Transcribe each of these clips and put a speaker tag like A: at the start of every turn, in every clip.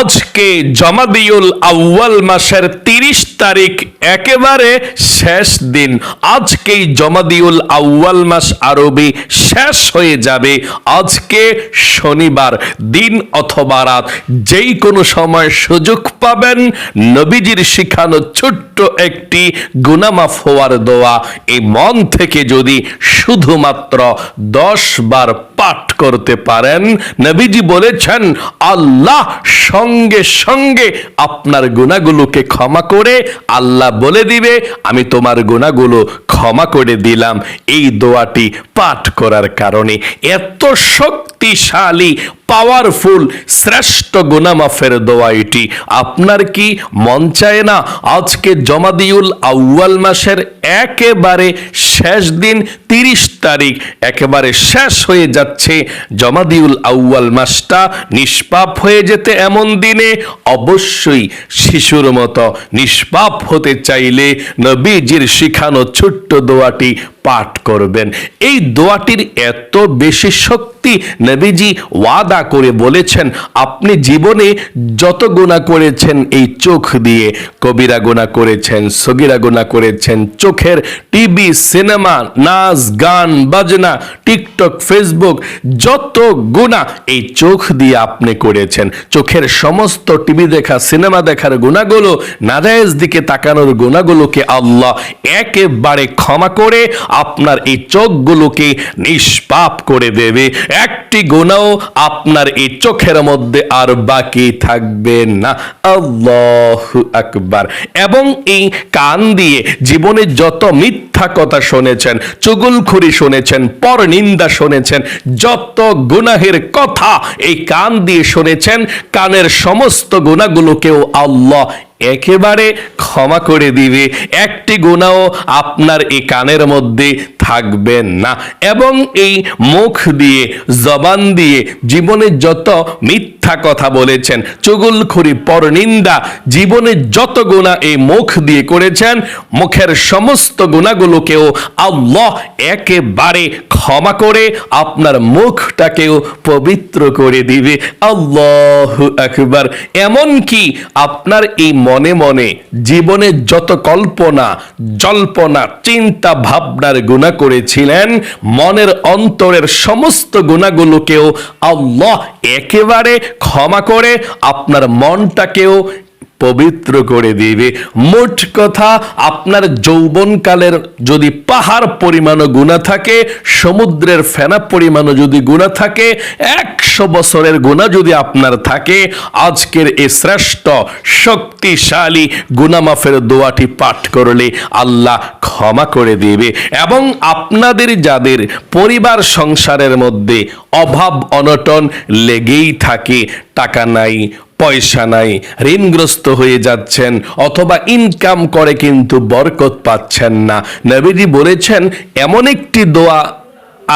A: আজকে জমাদিউল আউয়াল মাসের তিরিশ তারিখ একেবারে শেষ দিন। আজকেই জমাদিউল আউয়াল মাস আরবি শেষ হয়ে যাবে। আজকে শনিবার, দিন অথবা রাত, যেই কোনো সময় সুযোগ পাবেন নবীজির শিখানো ছোট্ট একটি গুনামাফ হওয়ার দোয়া। এই মন থেকে যদি শুধুমাত্র দশ বার পাঠ করতে পারেন, নবীজি বলেছেন, আল্লাহ সঙ্গে সঙ্গে আপনার গুণাগুলোকে ক্ষমা করে আল্লাহ বলে দিবে, আমি তোমার গুণাগুলো ক্ষমা করে দিলাম। এই দোয়াটি পাঠ করার কারণে এত শক্তিশালী পাওয়ারফুল শ্রেষ্ঠ গুনামাফের দোয়া এটি। আপনার কি মন চায় না আজকে জমাদিউল আউয়াল মাসের একেবারে শেষ দিন তিরিশ তারিখ, একেবারে শেষ হয়ে যাচ্ছে জমাদিউল আউয়াল মাসটা? নিষ্পাপ হয়ে যেতে এমন দিনে অবশ্যই শিশুর মতো নিষ্পাপ হতে চাইলে নবীজির শিখানো ছোট্ট দোয়াটি পাঠ করবেন। এই দোয়াটির এত বেশি শক্তি নবীজি ওয়াদা করে বলেছেন, আপনি জীবনে যত গোনা করেছেন এই চোখ দিয়ে, কবিরা গোনা করেছেন, সগিরা গোনা করেছেন, চোখের টিভি, সিনেমা, নাচ, গান, বাজনা, টিকটক, ফেসবুক, যত গুণা এই চোখ দিয়ে আপনি করেছেন। চোখের সমস্ত টিভি দেখা, সিনেমা দেখার গুণাগুলো নাজায়েজ দিকে তাকানোর গুণাগুলোকে আল্লাহ একেবারে ক্ষমা করে আপনার এই চোখগুলোকে নিষ্পাপ করে দেবে। একটি গুণাও আপনার এই চোখের মধ্যে আর বাকি থাকবে না। আল্লাহ আকবার। এবং এই কান দিয়ে জীবনে যত মিথ্যা কথা শুনেছেন, চুগুলখুরি শুনেছেন পর নিন্দা শুনেছেন, যত গুনাহের কথা এই কান দিয়ে শুনেছেন, কানের সমস্ত গুণাগুলোকেও আল্লাহ একেবারে ক্ষমা করে দিবে। একটি গুণাও আপনার এই কানের মধ্যে থাকবে না। এবং এই মুখ দিয়ে, জবান দিয়ে জীবনে যত মিথ্যা কথা বলেছেন, চুগুলখুরি, পরনিন্দা, জীবনে যত গুণা এই মুখ দিয়ে করেছেন, মুখের সমস্ত গুণাগুলোকেও আল্লাহ একেবারে ক্ষমা করে আপনার মুখটাকেও পবিত্র করে দিবে। আল্লাহ আকবার। এমন কি আপনার এই মনে মনে জীবনে যত কল্পনা, জল্পনা, চিন্তা ভাবনার গুণা করেছিলেন। মনের অন্তরের সমস্ত গুণাগুলোকেও আল্লাহ একেবারে ক্ষমা করে আপনার মনটাকেও পবিত্র করে দিবে। মোট কথা, আপনার যৌবনকালের যদি পাহাড় পরিমাণও গুণা থাকে, সমুদ্রের ফেনা পরিমাণও যদি গুণা থাকে, একশো বছরের গুণা যদি আপনার থাকে, আজকের এই শ্রেষ্ঠ, শক্তিশালী গুনামাফের দোয়াটি পাঠ করলে আল্লাহ ক্ষমা করে দিবে এবং আপনাদের যাদের পরিবার সংসারের মধ্যে অভাব, অনটন লেগেই থাকে, টাকা নাই পয়সা নাই, ঋণগ্রস্ত হয়ে যাচ্ছেন, অথবা ইনকাম করে কিন্তু বরকত পাচ্ছেন না। নবীজি বলেছেন, এমন একটি দোয়া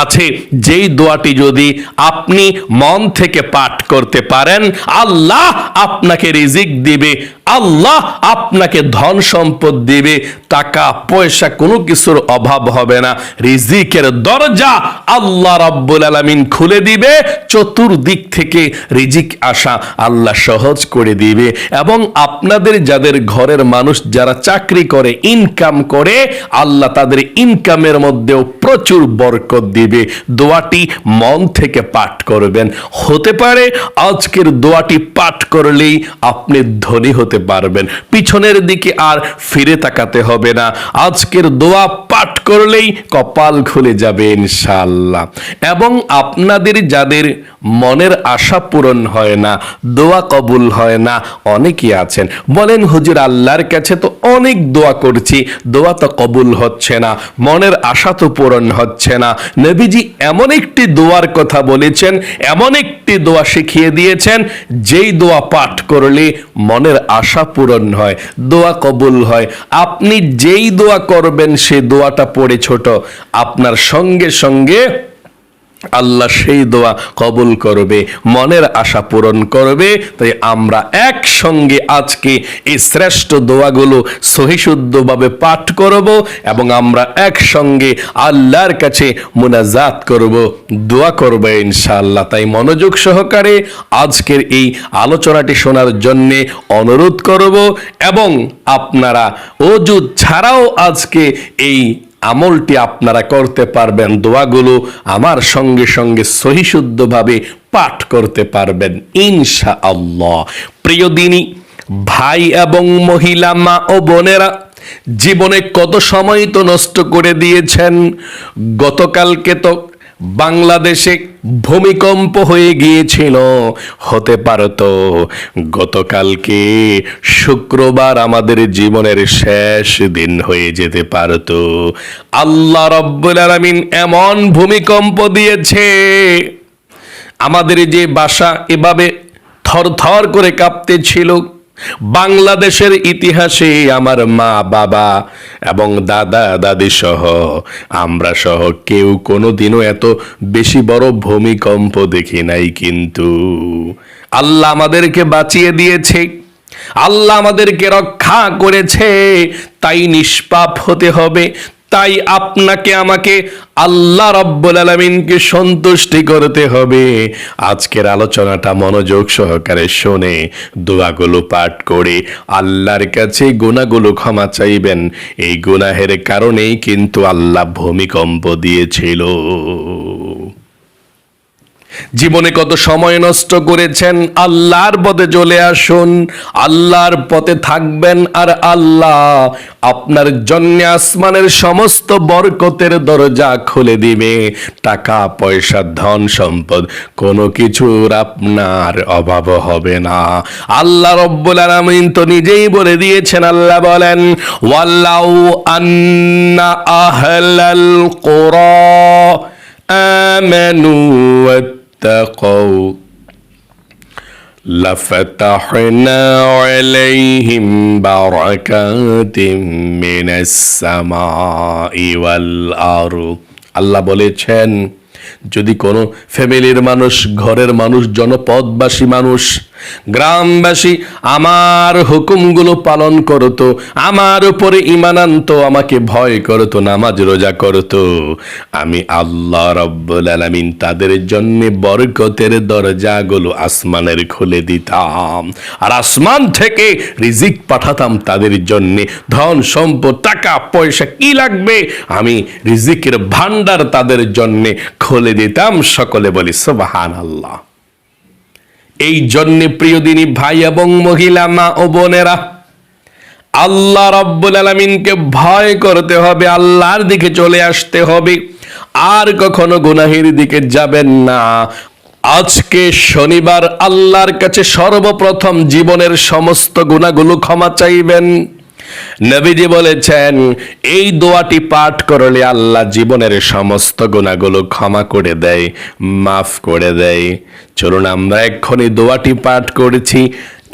A: আছে, যেই দোয়াটি যদি আপনি মন থেকে পাঠ করতে পারেন, আল্লাহ আপনাকে রিজিক দিবে। আল্লাহ আপনাকে ধন সম্পদ দিবে, টাকা, পয়সা কোনো কিছুর অভাব হবে না। রিজিকের দরজা আল্লাহ রাব্বুল আলামিন খুলে দিবে, চতুর্দিক থেকে রিজিক আসা আল্লাহ সহজ করে দিবে এবং আপনাদের যাদের ঘরের মানুষ যারা চাকরি করে ইনকাম করে, আল্লাহ তাদের ইনকামের মধ্যেও প্রচুর বরকত দিবে। দোয়াটি মন থেকে পাঠ করবেন। হতে পারে আজকের দোয়াটি পাঠ করলেই আপনি ধনী হতে পারবেন। পিছনের দিকে আর ফিরে তাকাতে হবে না। আজকের দোয়া পাঠ করলেই কপাল খুলে যাবে ইনশাআল্লাহ। এবং আপনাদের যাদের মনের আশা পূরণ হয় না, দোয়া কবুল হয় না, অনেকেই আছেন। বলেন, হুজুর, আল্লাহর কাছে তো অনেক দোয়া করছি, দোয়া তো কবুল হচ্ছে না, মনের আশা তো পূরণ হচ্ছে না। নবীজি এমন একটি দোয়ার কথা বলেছেন, এমন একটি দোয়া শিখিয়ে দিয়েছেন, যেই দোয়া পাঠ করলে মনের আশা পূরণ হয়, দোয়া কবুল হয়। আপনি যেই দোয়া করবেন সেই দোয়াটা পড়ে ছোট। আপনার সঙ্গে সঙ্গে আল্লাহ সেই দোয়া কবুল করবে, মনের আশা পূরণ করবে। তাই আমরা একসঙ্গে আজকে এই শ্রেষ্ঠ দোয়াগুলো সহিশুদ্ধভাবে পাঠ করব এবং আমরা একসঙ্গে আল্লাহর কাছে মুনাজাত করব, দোয়া করব ইনশাআল্লাহ। তাই মনোযোগ সহকারে আজকের এই আলোচনাটি শোনার জন্যে অনুরোধ করব এবং আপনারা অজু ছাড়াও আজকে এই আমলটি আপনারা করতে পারবেন, দোয়াগুলো আমার সঙ্গে সঙ্গে সহিশুদ্ধভাবে পাঠ করতে পারবেন ইনশা আল্লাহ প্রিয় দিনী, ভাই এবং মহিলা, মা ও বোনেরা, জীবনে কত সময় তো নষ্ট করে দিয়েছেন? গতকালকে তো বাংলাদেশে ভূমিকম্প হয়ে গিয়েছিল। হতে পারতো গতকালকে শুক্রবার আমাদের জীবনের শেষ দিন হয়ে যেতে পারতো। আল্লাহ রব্বুল আলামিন এমন ভূমিকম্প দিয়েছে, আমাদের যে বাসা এভাবে থরথর করে কাঁপতেছিল। বাংলাদেশের ইতিহাসে আমার মা, বাবা এবং দাদা, দাদি সহ আমরা সহ কেউ কোনোদিনও এত বেশি বড় ভূমিকম্প দেখি নাই কিন্তু। আল্লাহ আমাদেরকে বাঁচিয়ে দিয়েছে। আল্লাহ আমাদেরকে রক্ষা করেছে। তাই নিষ্পাপ হতে হবে। তাই আপনাকে, আমাকে আল্লাহ রব্বুল আলমিনকে সন্তুষ্টি করতে হবে। আজকের আলোচনাটা মনোযোগ সহকারে শোনে, দোয়াগুলো পাঠ করে আল্লাহর কাছে গুণাগুলো ক্ষমা চাইবেন। এই গুনাহের কারণেই কিন্তু আল্লাহ ভূমিকম্প দিয়েছিল। জীবনে কত সময় নষ্ট করেছেন? আল্লাহর পথে চলে আসুন, আল্লাহর পথে থাকবেন আর আল্লাহ আপনার জন্য আসমানের সমস্ত বরকতের দরজা খুলে দিবে। টাকা, পয়সা, ধন, সম্পদ, কোনো কিছুর আপনার অভাব হবে না। আল্লাহ রব্বুল আলামিন তো নিজেই বলে দিয়েছেন, আল্লাহ বলেন, ওয়াল্লাউ আন্না আহলাল কোরা আমানু واتقوا لفتحنا عليهم بركات من السماء والأرض আল্লাহ বলেছেন যদি কোনো ফ্যামিলির মানুষ ঘরের মানুষ জনপদবাসী মানুষ গ্রামবাসী, আমার হুকুমগুলো পালন করতো, আমার উপরে ইমান আনতো, আমাকে ভয় করতো, নামাজ রোজা করতো। আমি আল্লাহ রব্বুল আলামিন তাদের জন্য বরকতের দরজাগুলো আসমানের খুলে দিতাম। আর আসমান থেকে রিজিক পাঠাতাম তাদের জন্য। ধন সম্পদ, টাকা, পয়সা কি লাগবে? আমি রিজিকের ভান্ডার তাদের জন্য খুলে দিতাম। সকলে বলি সুবাহান আল্লাহ এই জন্যে প্রিয় দিনী ভাই এবং মহিলা, মা ও বোনেরা, আল্লাহ রব্বুল আলমিনকে ভয় করতে হবে, আল্লাহর দিকে চলে আসতে হবে। আর কখনো গুনাহির দিকে যাবেন না। আজকে শনিবার আল্লাহর কাছে সর্বপ্রথম জীবনের সমস্ত গুণাগুলো ক্ষমা চাইবেন। নবীজি বলেছেন, এই দোয়াটি পাঠ করলে আল্লাহ জীবনের সমস্ত গুণাগুলো ক্ষমা করে দেয়, মাফ করে দেয়। চলুন আমরা এক্ষুনি দোয়াটি পাঠ করেছি।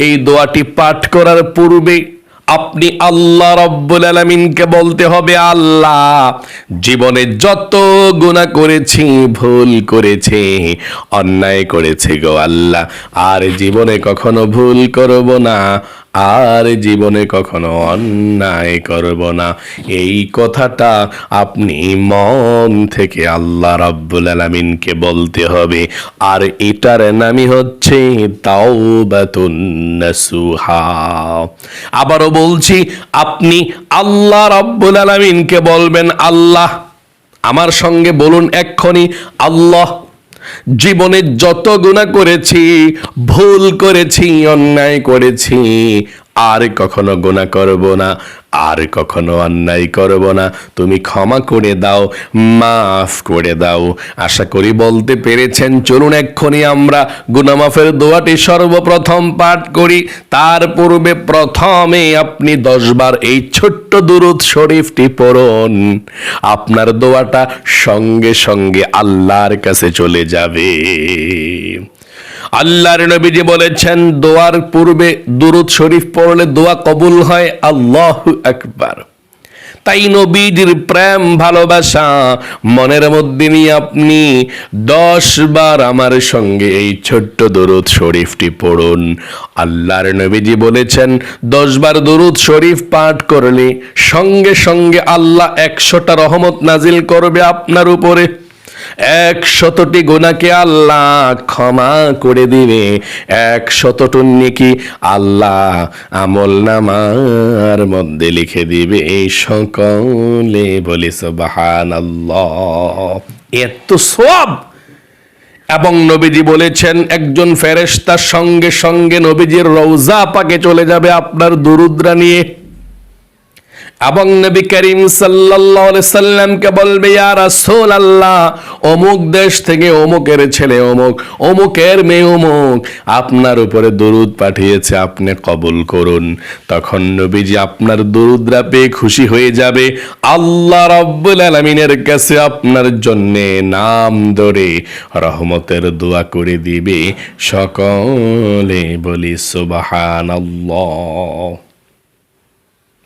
A: এই দোয়াটি পাঠ করার পূর্বে আপনি আল্লাহ রব্বুল আলমিনকে বলতে হবে, আল্লাহ জীবনে যত গুণা করেছি, ভুল করেছি, অন্যায় করেছি গো আল্লাহ। আর জীবনে কখনো ভুল করব না। আর জীবনে কখনো অন্যায় করব না। এই কথাটা আপনি মন থেকে আল্লাহ রাব্বুল আলামিনকে বলতে হবে। আর এটার নামই হচ্ছে তাওবাতুন নাসুহা। আবারও বলছি, আপনি আল্লাহ রাব্বুল আলামিনকে বলবেন, আল্লাহ, আমার সঙ্গে বলুন এক্ষুনি, আল্লাহ জীবনে যত গুণা করেছি ভুল করেছি অন্যায় করেছি আর কখনো গুণা করব না, আর কখনো অন্যায় করব না। তুমি ক্ষমা করে দাও, মাফ করে দাও। আশা করি বলতে পেরেছেন, চলুন এক্ষুনি আমরা গুনামাফের দোয়াটি সর্বপ্রথম পাঠ করি। তার পূর্বে প্রথমে আপনি দশবার এই ছোট্ট দুরুদ শরীফটি পড়ুন। আপনার দোয়াটা সঙ্গে সঙ্গে আল্লাহর কাছে চলে যাবে। আল্লাহর নবীজি বলেছেন, দোয়ার পূর্বে দুরুদ শরীফ পড়লে দোয়া কবুল হয়, আল্লাহ একবার তাই নবীজির প্রেম, ভালোবাসা মনের মধ্যে নিয়ে আপনি দশ বার আমার সঙ্গে এই ছোট্ট দরুদ শরীফটি পড়ুন। আল্লাহর নবীজি বলেছেন, দশ বার দরুদ শরীফ পাঠ করলে সঙ্গে সঙ্গে আল্লাহ একশোটা রহমত নাজিল করবে আপনার উপরে। এক শতটি গুণাকে আল্লাহ ক্ষমা করে দিবে। এক শতটুন নাকি আল্লাহ আমল নামার মধ্যে লিখে দিবে। এই সকলে বলি সবাহান এত সব এবং নবীজি বলেছেন, একজন ফেরেশতার সঙ্গে সঙ্গে নবীজির রৌজা পাকে চলে যাবে আপনার দুরুদ্রা নিয়ে। এবং নবী করিম সাল্লামকে বলবে, ইয়া রাসূলুল্লাহ, অমুক দেশ থেকে অমুকের ছেলে অমুক, অমুকের মেয়ে অমুক, আপনার উপরে দরুদ পাঠিয়েছে, আপনি কবুল করুন। তখন নবীজি আপনার দরুদরা পেয়ে খুশি হয়ে যাবে। আল্লাহ রাব্বুল আলামিনের কাছে আপনার জন্যে নাম ধরে রহমতের দোয়া করে দিবে। সকলে বলি, সুবহানাল্লাহ।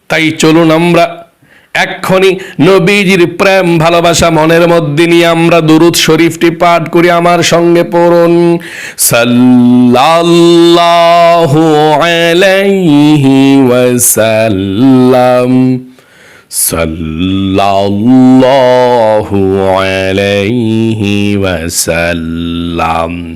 A: তাই চলুন আমরা এক্ষণি নবীজির প্রেম, ভালোবাসা মনের মধ্যে নিয়ে আমরা দুরুদ শরীফটি পাঠ করি আমার সঙ্গে পড়ুন। সাল্লাল্লাহু আলাইহি ওয়াসাল্লাম। সাল্লাল্লাহু আলাইহি ওয়াসাল্লাম।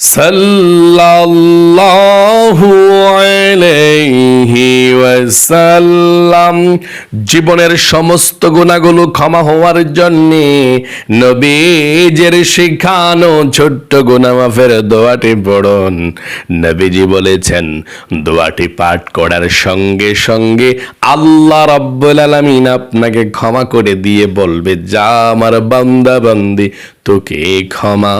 A: صلى الله عليه ওয়াসাল্লাম জীবনের সমস্ত গুণাগুলো ক্ষমা হওয়ার জন্য নবীজের শিখানো ছোট্ট গুণা মাফের দোয়াটি পড়ুন নবীজি বলেছেন দোয়াটি পাঠ করার সঙ্গে সঙ্গে আল্লাহ রাব্বুল আলামিন আপনাকে ক্ষমা করে দিয়ে বলবে যা আমার বান্দা বান্দি তোকে ক্ষমা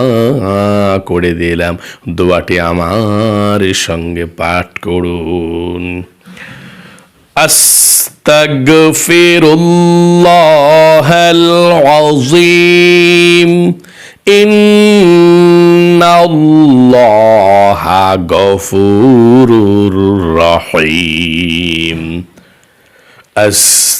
A: করে দিলাম দোয়াটি আমার সঙ্গে পাঠ করুন أستغفر الله العظيم إن الله غفور رحيم أستغفر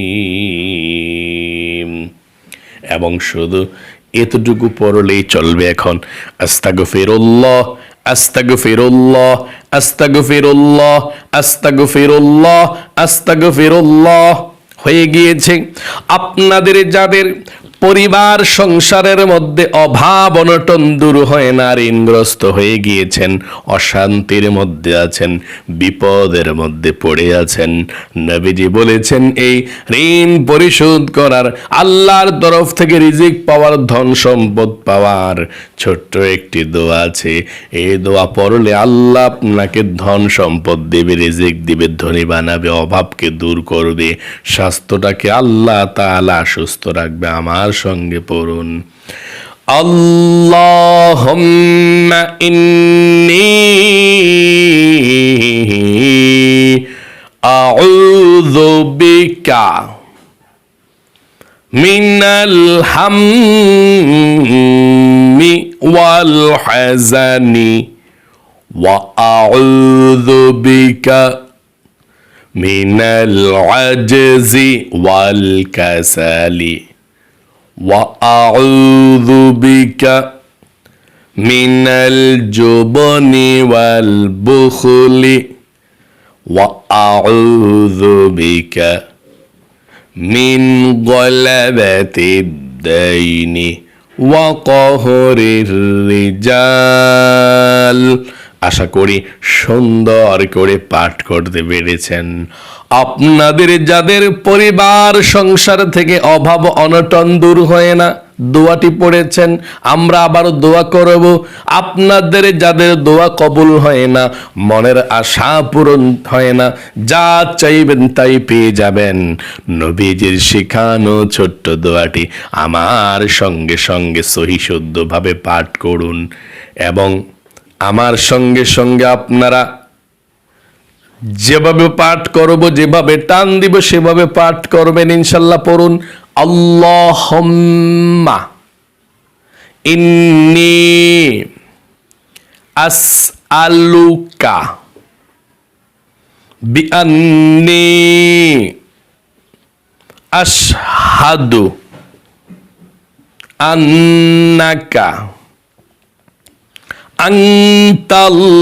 A: এবং শুধু এতটুকু পড়লেই চলবে এখন। আস্তাগফিরুল্লাহ আস্তাগফিরুল্লাহ আস্তাগফিরুল্লাহ আস্তাগফিরুল্লাহ আস্তাগফিরুল্লাহ। হয়ে গিয়েছে। আপনাদের যাদের পরিবার সংসারের মধ্যে অভাব অনটন দূর হয় না ঋণগ্রস্ত হয়ে গিয়েছেন, অশান্তির মধ্যে আছেন, বিপদের মধ্যে পড়ে আছেন। নবীজি বলেছেন, এই ঋণ পরিশোধ করার আল্লাহর তরফ থেকে রিজিক পাওয়ার ধন সম্পদ পাওয়ার ছোট্ট একটি দোয়া আছে। এই দোয়া পড়লে আল্লাহ আপনাকে ধন সম্পদ দেবে, রিজিক দিবে, ধনী বানাবে, অভাবকে দূর করবে, স্বাস্থ্যটাকে আল্লাহ তাআলা সুস্থ রাখবে, আমার সঙ্গে পড়ুন اللهم إني أعوذ بك من الهم والحزن وأعوذ بك من العجز والكسل وأعوذ بك من الجبن والبخل وأعوذ بك من غلبة الدين وقهر الرجال আশা করি সুন্দর করে পাঠ করতে পেরেছেন আপনাদের যাদের পরিবার, সংসার থেকে অভাব, অনটন দূর হয় না, দোয়াটি পড়েছেন, আমরা আবার দোয়া করব। আপনাদের যাদের দোয়া কবুল হয় না, মনের আশা পূরণ হয় না, যা চাইবেন তাই পেয়ে যাবেন। নবীজির শেখানো ছোট্ট দোয়াটি আমার সঙ্গে সঙ্গে সহি শুদ্ধভাবে পাঠ করুন এবং আমার সঙ্গে সঙ্গে আপনারা যেভাবে পাঠ করব, যেভাবে টান দিব, সেভাবে পাঠ করবেন, ইনশাল্লাহ পড়ুন। আল্লাহম্মা ইন্নি আস আলুকা বিআন্নি আশহাদু আন্নাকা আন্তাল্লাহু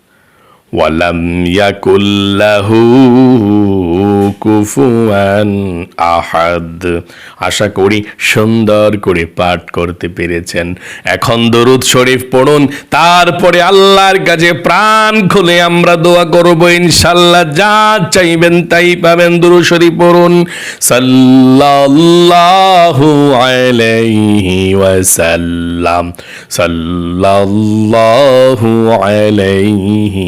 A: ওয়ালাম ইয়াকুল্লাহু কুফুয়ান আহাদ। আশা করি সুন্দর করে পাঠ করতে পেরেছেন। এখন দরুদ শরীফ পড়ুন, তারপরে আল্লাহর কাছে প্রাণ খুলে আমরা দোয়া করব ইনশাল্লাহ যা চাইবেন তাই পাবেন। দরুদ শরীফ পড়ুন, সাল্লাল্লাহু আলাইহি ওয়াসাল্লাম, সাল্লাল্লাহু আলাইহি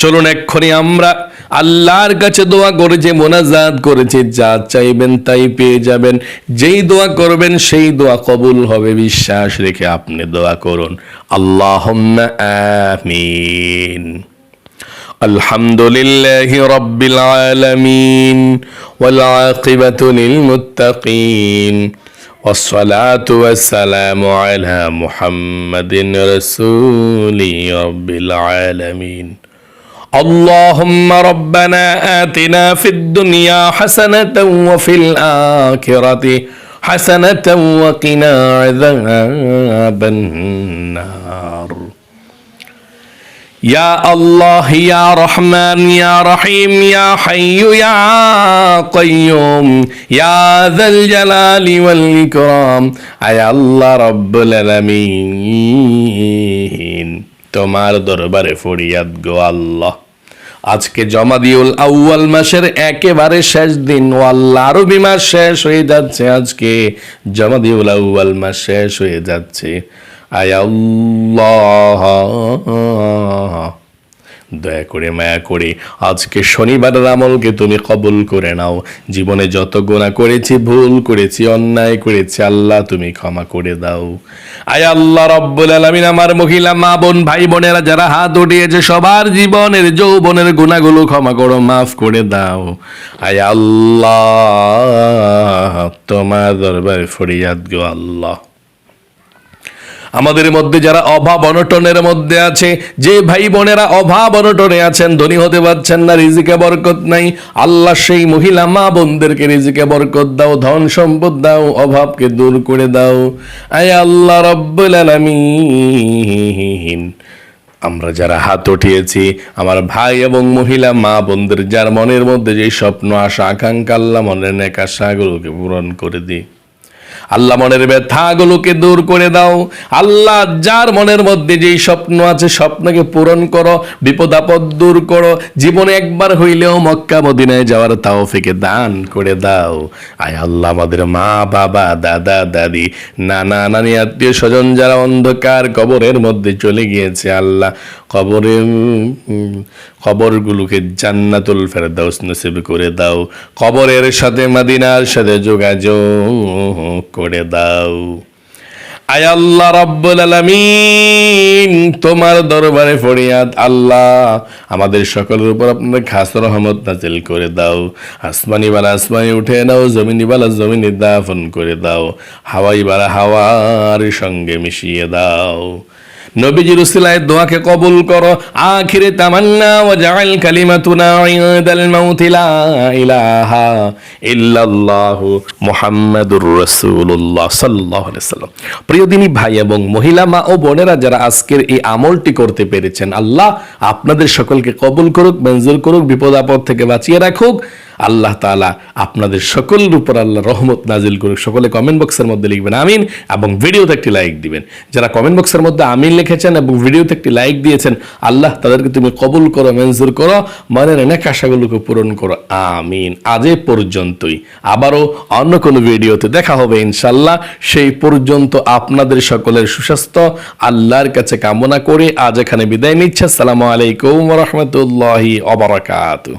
A: চলুন এক্ষুনি আমরা আল্লাহর কাছে দোয়া করে যে মোনাজাত করেছে যা চাইবেন তাই পেয়ে যাবেন যেই দোয়া করবেন সেই দোয়া কবুল হবে বিশ্বাস রেখে আপনি দোয়া করুন আল্লাহ আমিন الحمد لله رب العالمين والعاقبة للمتقين والصلاة والسلام على محمد رسول رب العالمين اللهم ربنا آتنا في الدنيا حسنة وفي الآخرة حسنة وقنا عذاب النار يا الله يا رحمن يا رحيم يا حي يا قيوم يا ذا الجلال والإكرام أي الله رب العالمين তোমার দরবারে ফরিয়াদ গো আল্লাহ আজকে জমা জমাদিউল আউয়াল মাসের একেবারে শেষ দিন। ও আল্লাহ আরবি মাস শেষ হয়ে যাচ্ছে আজকে। জমা জমাদিউল আউয়াল মাস শেষ হয়ে যাচ্ছে। আয় আল্লাহ। দয়া করে মায়া করে আজকে শনিবারের আমলকে তুমি কবুল করে নাও। জীবনে যত গোনা করেছি, ভুল করেছি, অন্যায় করেছি, আল্লাহ তুমি ক্ষমা করে দাও। আয় আল্লাহ রব্বুল আলামিন, আমার মহিলা, মা বোন, ভাই বোনেরা, যারা হাত উঠিয়েছে, সবার জীবনের, যৌবনের গুণাগুলো ক্ষমা করো, মাফ করে দাও। আয় আল্লাহ, তোমার দরবারে ফরিয়াদ গো আল্লাহ। আমাদের মধ্যে যারা অভাব অনটনের মধ্যে আছে, যে ভাই বোনেরা অভাব অনটনে আছেন, ধনী হতে পারছেন না, রিজিকে বরকত নাই, আল্লাহ সেই মহিলা, মা বোনদেরকে রিজিকে বরকত দাও, ধন সম্পদ দাও, অভাবকে দূর করে দাও। আয় আল্লাহ রব্বুল আলামিন। আমরা যারা হাত উঠিয়েছি, আমার ভাই এবং মহিলা, মা বোনদের, যার মনের মধ্যে যে স্বপ্ন, আশা, আকাঙ্ক্ষা, আল্লাহ মনের নেক আশাগুলোকে পূরণ করে দিই আল্লাহ মনের ব্যথাগুলোকে দূর করে দাও। আল্লাহ যার মনের মধ্যে যেই স্বপ্ন আছে, স্বপ্নকে পূরণ করো বিপদ আপদ দূর করো, জীবনে একবার হইলেও মক্কা মদিনায় যাওয়ার তাওফিকে দান করে দাও। আয় আল্লাহ আমাদের মা, বাবা, দাদা, দাদি, নানা, নানি, আত্মীয় স্বজন যারা অন্ধকার কবরের মধ্যে চলে গিয়েছে, আল্লাহ কবরে কবরগুলোকে জান্নাতুল ফেরদাউস নসিব করে দাও। কবরের সাথে মাদিনার সাথে যোগাযোগ করে দাও। আয় আল্লাহ রব্বুল আলামিন, তোমার দরবারে ফরিয়াদ আল্লাহ। আমাদের সকলের উপর আপনার খাস রহমত নাজিল করে দাও। আসমানি বালা আসমানি উঠে নাও, জমিনি বালা জমিনি দাফন করে দাও। হাওয়াই বালা হাওয়ার সঙ্গে মিশিয়ে দাও। নবীজির উসিলায় দোয়াকে কবুল করো। আখিরে তামান্না ওয়া জাআল কালিমাতুনা ইনদাল মাউতি লা ইলাহা ইল্লাল্লাহু মুহাম্মাদুর রাসূলুল্লাহ সাল্লাল্লাহু আলাইহি সাল্লাম। প্রিয় দিনী ভাই এবং মহিলা, মা ও বোনেরা যারা আজকের এই আমলটি করতে পেরেছেন, আল্লাহ আপনাদের সকলকে কবুল করুক, মঞ্জুর করুক, বিপদ আপদ থেকে বাঁচিয়ে রাখুক। আল্লাহ তাআলা আপনাদের সকলের উপর আল্লাহ রহমত নাজিল করুক। সকলে কমেন্ট বক্সের মধ্যে লিখবেন, আমিন এবং ভিডিওতে একটি লাইক দিবেন। যারা কমেন্ট বক্সের মধ্যে আমিন লিখেছেন এবং ভিডিওতে একটি লাইক দিয়েছেন, আল্লাহ তাদেরকে তুমি কবুল করো, মঞ্জুর করো, মনের অনেক আশাগুলোকে পূরণ করো। আমিন। আজ এ পর্যন্তই। আবারও অন্য কোনো ভিডিওতে দেখা হবে ইনশাল্লাহ সেই পর্যন্ত আপনাদের সকলের সুস্বাস্থ্য, আল্লাহর কাছে কামনা করে আজ এখানে বিদায় নিচ্ছে। আসসালামু আলাইকুম রহমতুল্লাহি অবরাকাতু